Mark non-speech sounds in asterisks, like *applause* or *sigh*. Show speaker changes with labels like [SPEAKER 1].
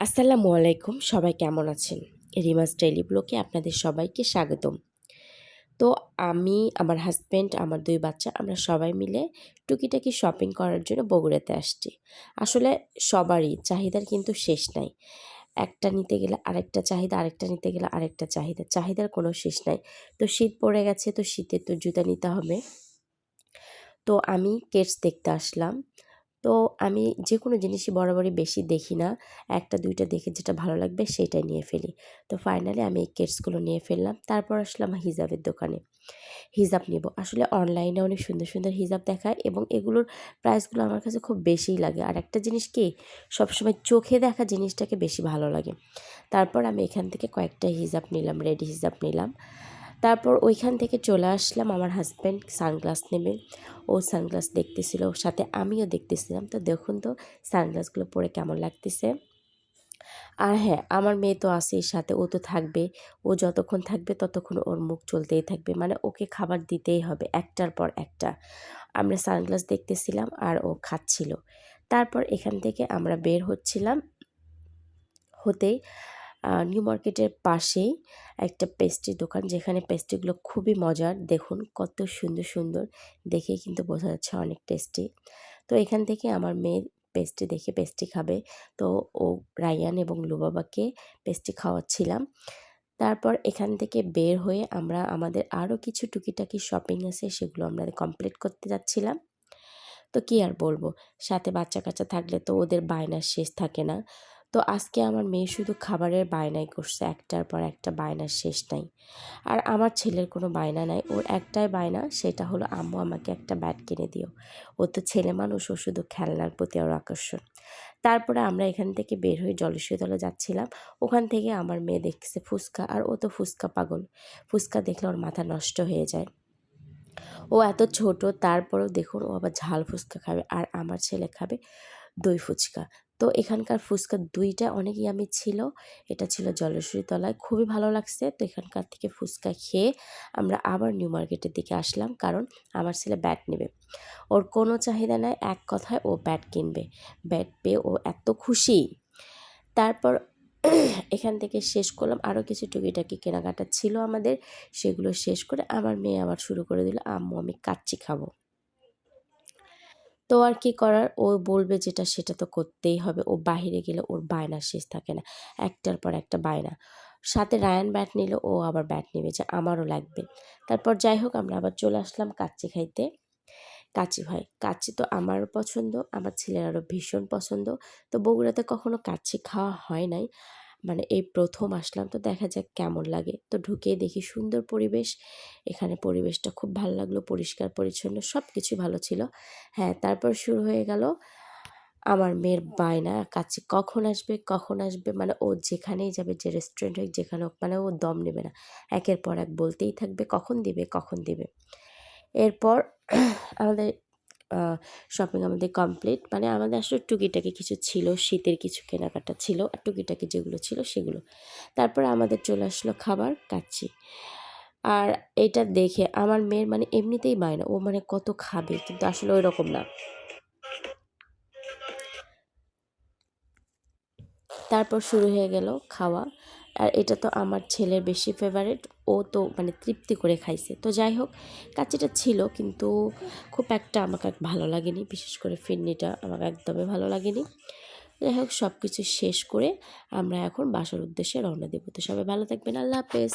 [SPEAKER 1] আসসালামু আলাইকুম, সবাই কেমন আছেন? রিমাস ডেইলি ব্লকে আপনাদের সবাইকে স্বাগতম। তো আমি, আমার হাজব্যান্ড, আমার দুই বাচ্চা, আমরা সবাই মিলে টুকিটাকি শপিং করার জন্য বগুড়াতে আসছি। আসলে সবারই চাহিদার কিন্তু শেষ নাই। একটা নিতে গেলে আরেকটা চাহিদা, আরেকটা নিতে গেলে আরেকটা চাহিদা, চাহিদার কোনো শেষ নাই। তো শীত পড়ে গেছে, তো শীতের তো জুতা নিতে হবে। তো আমি কেটস দেখতে আসলাম। তো আমি যে কোনো জিনিসই বরাবরই বেশি দেখি না। একটা, দুইটা দেখে যেটা ভালো লাগবে সেটাই নিয়ে ফেলি। তো ফাইনালি আমি এই কেটসগুলো নিয়ে ফেললাম। তারপর আসলাম হিজাবের দোকানে। হিজাব নিব। আসলে অনলাইনে অনেক সুন্দর সুন্দর হিজাব দেখায় এবং এগুলোর প্রাইসগুলো আমার কাছে খুব বেশিই লাগে। আর একটা জিনিস কি, সবসময় চোখে দেখা জিনিসটাকে বেশি ভালো লাগে। তারপর আমি এখান থেকে কয়েকটা হিজাব নিলাম রেডি হিজাব নিলাম। তারপর ওইখান থেকে চলে আসলাম আমার হাজব্যান্ড সানগ্লাস নেবে। ও সানগ্লাস দেখতেছিল, সাথে আমিও দেখতেছিলাম। তো দেখুন তো সানগ্লাসগুলো পরে কেমন লাগতেছে। আর হ্যাঁ আমার মেয়ে তো আছেই সাথে, ও তো থাকবে। ও যতক্ষণ থাকবে ততক্ষণ ওর মুখ চলতেই থাকবে। মানে ওকে খাবার দিতেই হবে, একটার পর একটা। আমরা সানগ্লাস দেখতেছিলাম আর ও খাচ্ছিল। তারপর এখান থেকে আমরা বের হচ্ছিলাম। হতেই নিউ মার্কেটের পাশেই একটা পেস্ট্রি দোকান, যেখানে পেস্ট্রিগুলো খুবই মজার। দেখুন কত সুন্দর সুন্দর। দেখে কিন্তু বোঝা যাচ্ছে অনেক টেস্টি তো এখান থেকে আমার মেয়ে পেস্ট্রি দেখে পেস্ট্রি খাবে। তো ও, রায়ান এবং লুবাবাকে পেস্ট্রি খাওয়াচ্ছিলাম। তারপর এখান থেকে বের হয়ে আমরা আমাদের আরও কিছু টুকিটাকি শপিং আছে, সেগুলো আমরা কমপ্লিট করতে যাচ্ছিলাম। তো কি আর বলব? সাথে বাচ্চা কাচ্চা থাকলে তো ওদের বায়নার শেষ থাকে না। তো আজকে আমার মেয়ে শুধু খাবারের বায়নাই করছে, একটার পর একটা বায়নার শেষ নাই। আর আমার ছেলের কোনো বায়না নাই, ওর একটাই বায়না, সেটা হলো, আম্মু, আমাকে একটা ব্যাট কিনে দিও। ও তো ছেলে মানুষ, ও শুধু খেলনার প্রতি ওর আকর্ষণ। তারপরে আমরা এখান থেকে বের হয়ে জলসিতলে যাচ্ছিলাম। ওখান থেকে আমার মেয়ে দেখছে ফুচকা, আর ও তো ফুচকা পাগল। ফুচকা দেখলে ওর মাথা নষ্ট হয়ে যায়। ও এত ছোট, তারপরেও দেখুন, ও আবার ঝাল ফুচকা খাবে, আর আমার ছেলে খাবে দই ফুচকা। তো এখানকার ফুচকা দুইটা অনেক ইয়ামি ছিল। এটা ছিল জলেশ্বরী তলায়। খুবই ভালো লাগছে। তো এখানকার থেকে ফুচকা খেয়ে আমরা আবার নিউ মার্কেটের দিকে আসলাম। কারণ আমার ছেলে ব্যাট নেবে। ওর কোনো চাহিদা নাই। এক কথায় ও ব্যাট কিনবে। ব্যাট পেয়ে ও এত খুশি। তারপর *clears throat* এখান থেকে শেষ করলাম। আরও কিছু টুকিটাকি কেনাকাটা ছিল আমাদের। সেগুলো শেষ করে আমার মেয়ে আবার শুরু করে দিল, আম্মু, আমি কাচ্চি খাব। তো আর কি করার? ও বলবে যেটা সেটা তো করতেই হবে। ও বাহিরে গেলে ওর বায়না শেষ থাকে না। একটার পর একটা বায়না। সাথে রায়ান ব্যাট নিল ও আবার ব্যাট নেবে যে আমারও লাগবে। তারপর যাই হোক, আমরা আবার চলে আসলাম কাচ্চি খাইতে। কাচি ভাই কাচি তো আমারও পছন্দ, আমার ছেলের আরও ভীষণ পছন্দ। তো বগুড়াতে কখনো কাচি খাওয়া হয় নাই। মানে এই প্রথম আসলাম তো দেখা যাক কেমন লাগে। তো ঢুকে দেখি সুন্দর পরিবেশ। এখানে পরিবেশটা খুব ভালো লাগল, পরিষ্কার, পরিচ্ছন্ন সব কিছু ভালো ছিল। হ্যাঁ তারপর শুরু হয়ে গেল আমার মেয়ের বায়না, কাছে কখন আসবে কখন আসবে মানে ও যেখানেই যাবে, যে রেস্টুরেন্ট হোক, যেখানে হোক মানে ও দম নেবে না। একের পর এক বলতেই থাকবে, কখন দিবে কখন দিবে। এরপর আমাদের শপিং আমাদের কমপ্লিট মানে আমাদের আসলে টুকিটাকি কিছু ছিল, শীতের কিছু কেনাকাটা ছিল, আর টুকিটাকি যেগুলো ছিল সেগুলো। তারপরে আমাদের চলে আসলো খাবার কাচ্ছি আর এটা দেখে আমার মেয়ের মানে এমনিতেই মায় না ও মানে কত খাবে, কিন্তু আসলে ওই রকম না। তারপর শুরু হয়ে গেল খাওয়া। আর এটা তো আমার ছেলের বেশি ফেভারিট ও তো মানে তৃপ্তি করে খাইছে। তো যাই হোক, কাচিটা ছিল কিন্তু খুব একটা আমাকে ভালো লাগেনি। বিশেষ করে ফিরনিটা আমাকে একদমই ভালো লাগেনি। যাই হোক সব কিছু শেষ করে আমরা এখন বাসার উদ্দেশ্যে রওনা দেবো। তো সবাই ভালো থাকবেন। আল্লাহ হাফেজ।